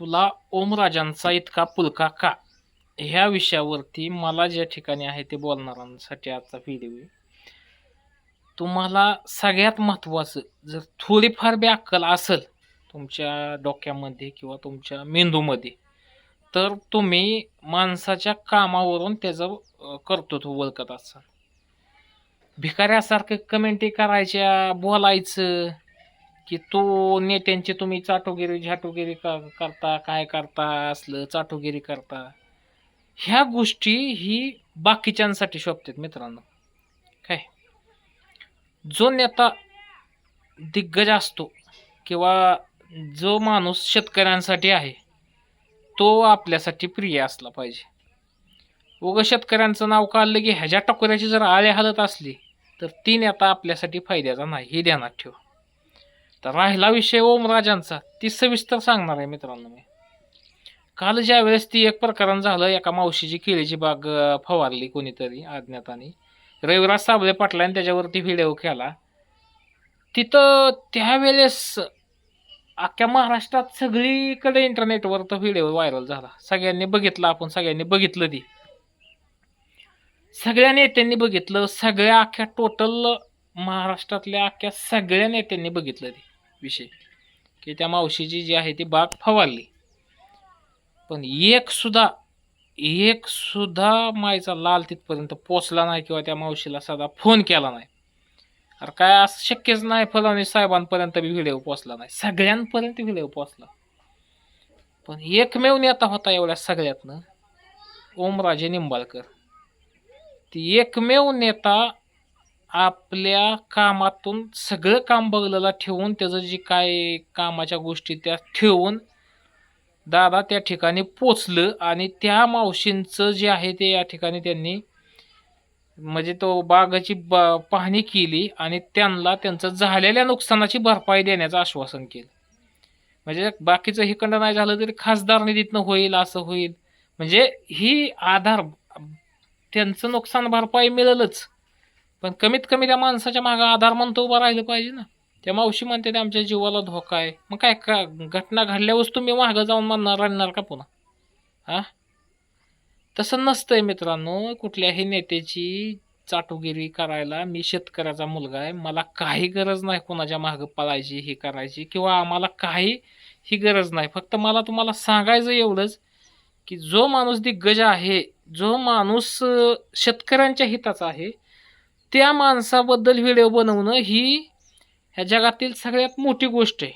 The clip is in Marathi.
तुला ओमराजांचा इतका पुलका का? ह्या विषयावरती मला ज्या ठिकाणी आहे ते बोलणाऱ्यांसाठी आजचा व्हिडिओ आहे. तुम्हाला सगळ्यात महत्त्वाचं जर थोडीफार बी अक्कल असेल तुमच्या डोक्यामध्ये किंवा तुमच्या मेंदूमध्ये तर तुम्ही माणसाच्या कामावरून त्याचं करतो कर्तृत्व ओळखत असाल. भिकाऱ्यासारखं कमेंटी करायच्या बोलायचं की तो नेत्यांची तुम्ही चाटोगिरी झाटोगिरी का करता काय करता असलं चाटोगिरी करता. ह्या गोष्टी ही बाकीच्यांसाठी शोभतात मित्रांनो. काय? जो नेता दिग्गज असतो किंवा जो माणूस शेतकऱ्यांसाठी आहे तो आपल्यासाठी प्रिय असला पाहिजे. उगं शेतकऱ्यांचं नाव काढलं की ह्याच्या टकोऱ्याची जर आळे हालत असली तर ती नेता आपल्यासाठी फायद्याचा नाही हे ध्यानात ठेव. तर राहिला विषय ओमराजांचा ती सविस्तर सांगणार आहे मित्रांनो मी. काल ज्या वेळेस ती एक प्रकरण झालं एका मावशीची केळीची बाग फवारली कोणीतरी अज्ञाताने रविराज साबळे पाटलाने त्याच्यावरती व्हिडिओ केला. तिथं त्यावेळेस अख्ख्या महाराष्ट्रात सगळीकडे इंटरनेटवर तो व्हिडिओ व्हायरल झाला. सगळ्यांनी बघितला आपण सगळ्यांनी बघितलं ती. सगळ्या नेत्यांनी बघितलं सगळ्या अख्ख्या टोटल महाराष्ट्रातल्या अख्ख्या सगळ्या नेत्यांनी बघितलं ते. विषय. की त्या मावशीची जी आहे ती बाग फवारली. पण एकसुद्धा एकसुद्धा मायचा लाल तिथपर्यंत पोचला नाही किंवा त्या मावशीला साधा फोन केला नाही. अरे काय असं शक्यच नाही फलाने साहेबांपर्यंत बी व्हिडिओ पोचला नाही. सगळ्यांपर्यंत व्हिडिओ पोचला. पण एकमेव नेता होता एवढ्या सगळ्यातनं ओमराजे निंबाळकर. ती एकमेव नेता आपल्या कामातून सगळं काम बगलला ठेवून त्याचं जी काय कामाच्या गोष्टी त्या ठेवून दादा त्या ठिकाणी पोचलं आणि त्या मावशींचं जे आहे ते या ठिकाणी त्यांनी म्हणजे तो बागाची बा पाहणी केली आणि त्यांना त्यांचं झालेल्या नुकसानाची भरपाई देण्याचं आश्वासन केलं. म्हणजे बाकीचं कंड नाही झालं तरी खासदार निधीतनं होईल असं होईल. म्हणजे ही आधार त्यांचं नुकसान भरपाई मिळेलच. पण कमीत कमी त्या माणसाच्या मागं आधार म्हणतो उभा राहिलं पाहिजे ना. त्या मावशी म्हणते ते आमच्या जीवाला धोका आहे. मग काय का घटना घडल्यावर तुम्ही मागं जाऊन म्हणणार राहणार का पुन्हा? हा तसं नसतंय मित्रांनो. कुठल्याही नेत्याची चाटुगिरी करायला मी शेतकऱ्याचा मुलगा आहे. मला काही गरज नाही कोणाच्या मागं पळायची हे करायची किंवा आम्हाला काही ही गरज नाही. फक्त मला तुम्हाला सांगायचं एवढंच की जो माणूस दिग्गज आहे जो माणूस शेतकऱ्यांच्या हिताचा आहे त्या माणसाबद्दल व्हिडिओ बनवणं ही ह्या जगातील सगळ्यात मोठी गोष्ट आहे.